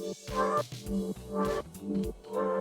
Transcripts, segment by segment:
Thank you.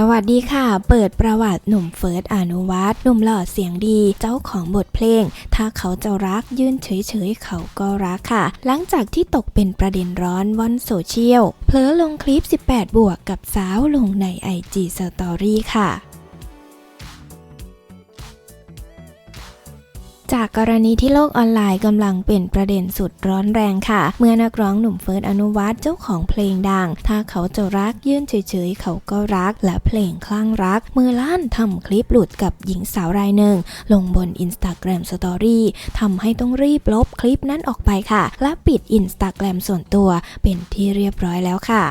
สวัสดีค่ะ เปิดประวัติหนุ่มเฟิร์สอนุวัฒน์หนุ่มหล่อเสียงดี เจ้าของบทเพลง ถ้าเขาจะรักยื่นเฉยๆ เขาก็รักค่ะ หลังจากที่ตกเป็นประเด็นร้อนว่อนโซเชียล เพลอลงคลิป 18 บวกกับสาวลงใน IG Story ค่ะ จากกรณีที่โลกออนไลน์กำลังเป็นประเด็นสุดร้อนแรงค่ะ เมื่อนักร้องหนุ่มเฟิร์สอนุวัฒน์เจ้าของเพลงดัง ถ้าเขาจะรักยื่นเฉยๆ เขาก็รัก และเพลงคลั่งรัก มือลั่นทำคลิปหลุดกับหญิงสาวรายหนึ่ง ลงบน Instagram Story ทำให้ต้องรีบลบคลิปนั้นออกไปค่ะ และปิด Instagram ส่วนตัวเป็นที่เรียบร้อยแล้วค่ะ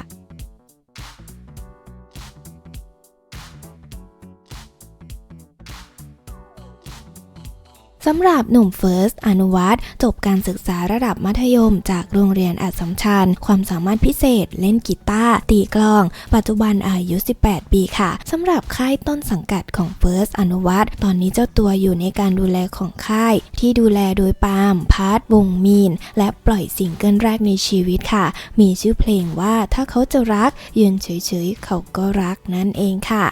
สำหรับหนุ่มเฟิร์สอนุวัฒน์จบการศึกษาระดับมัธยม จากโรงเรียนอัสสัมชัญ ความสามารถพิเศษ เล่นกีตาร์ตีกลอง ปัจจุบันอายุ 18 ปีค่ะสำหรับค่ายต้นสังกัดของเฟิร์สอนุวัฒน์ตอนนี้เจ้าตัวอยู่ในการดูแลของค่าย ที่ดูแลโดยปาล์มพาร์ทวงมีน และปล่อยซิงเกิลแรกในชีวิตค่ะ มีชื่อเพลงว่าถ้าเขาจะรักยืนเฉยๆเขาก็รักนั่นเองค่ะ